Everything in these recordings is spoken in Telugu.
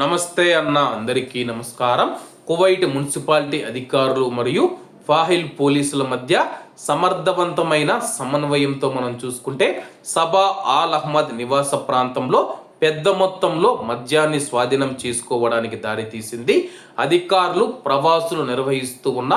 నమస్తే అన్న అందరికీ నమస్కారం. కువైట్ మున్సిపాలిటీ అధికారులు మరియు ఫాహిల్ పోలీసుల మధ్య సమర్థవంతమైన సమన్వయంతో మనం చూసుకుంటే సబా ఆల్ అహ్మద్ నివాస ప్రాంతంలో పెద్ద మొత్తంలో మద్యాన్ని స్వాధీనం చేసుకోవడానికి దారితీసింది. అధికారులు ప్రవాసులు నిర్వహిస్తూ ఉన్న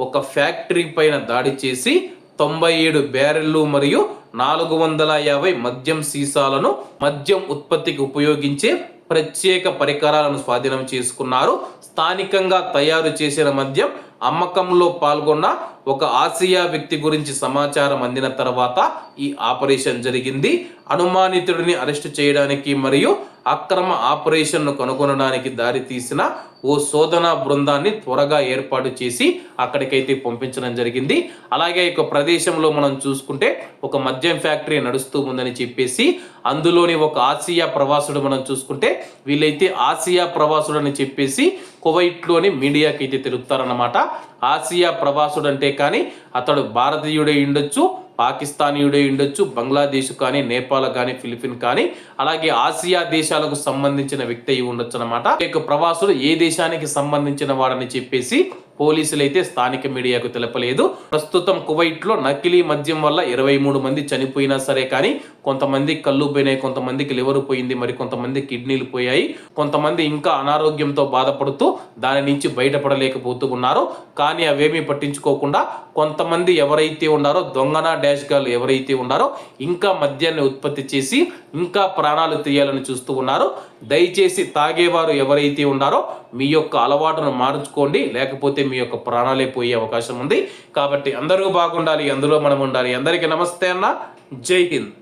ఒక ఫ్యాక్టరీ పైన దాడి చేసి తొంభై ఏడు బ్యారెళ్ళు మరియు నాలుగు వందల యాభై మద్యం సీసాలను మద్యం ఉత్పత్తికి ఉపయోగించే ప్రత్యేక పరికరాలను స్వాధీనం చేసుకున్నారు. స్థానికంగా తయారు చేసిన మద్యం అమ్మకంలో పాల్గొన్న ఒక ఆసియా వ్యక్తి గురించి సమాచారం అందిన తర్వాత ఈ ఆపరేషన్ జరిగింది. అనుమానితుడిని అరెస్టు చేయడానికి మరియు అక్రమ ఆపరేషన్ను కనుగొనడానికి దారితీసిన ఓ శోధన బృందాన్ని త్వరగా ఏర్పాటు చేసి అక్కడికైతే పంపించడం జరిగింది. అలాగే ఈ ప్రదేశంలో మనం చూసుకుంటే ఒక మద్యం ఫ్యాక్టరీ నడుస్తూ ఉందని చెప్పేసి అందులోని ఒక ఆసియా ప్రవాసుడు మనం చూసుకుంటే వీళ్ళైతే ఆసియా ప్రవాసుడు అని చెప్పేసి కువైట్లోని మీడియాకి అయితే తెలుపుతారన్నమాట. ఆసియా ప్రవాసుడు అంటే కానీ అతడు భారతీయుడే ఉండొచ్చు పాకిస్తానీయుడే ఉండొచ్చు బంగ్లాదేశ్ కానీ నేపాల్ కానీ ఫిలిపిన్ కానీ అలాగే ఆసియా దేశాలకు సంబంధించిన వ్యక్తి అయి ఉండొచ్చు అనమాట ప్రవాసుడు ఏ దేశానికి సంబంధించిన వాడని చెప్పేసి పోలీసులు అయితే స్థానిక మీడియాకు తెలపలేదు. ప్రస్తుతం కువైట్లో నకిలీ మద్యం వల్ల ఇరవై మూడు మంది చనిపోయినా సరే కానీ కొంతమంది కళ్ళు పోయినాయి కొంతమందికి లివర్ పోయింది మరి కొంతమంది కిడ్నీలు పోయాయి. కొంతమంది ఇంకా అనారోగ్యంతో బాధపడుతూ దాని నుంచి బయటపడలేకపోతూ ఉన్నారు కానీ అవేమీ పట్టించుకోకుండా కొంతమంది ఎవరైతే ఉన్నారో దొంగన డాష్ గాలు ఎవరైతే ఉన్నారో ఇంకా మద్యాన్ని ఉత్పత్తి చేసి ఇంకా ప్రాణాలు తీయాలని చూస్తూ ఉన్నారు. దయచేసి తాగేవారు ఎవరైతే ఉన్నారో మీ యొక్క అలవాటును మార్చుకోండి లేకపోతే మీ యొక్క ప్రాణాలే పోయే అవకాశం ఉంది. కాబట్టి అందరూ బాగుండాలి అందులో మనం ఉండాలి. అందరికీ నమస్తే అన్న. జై హింద్.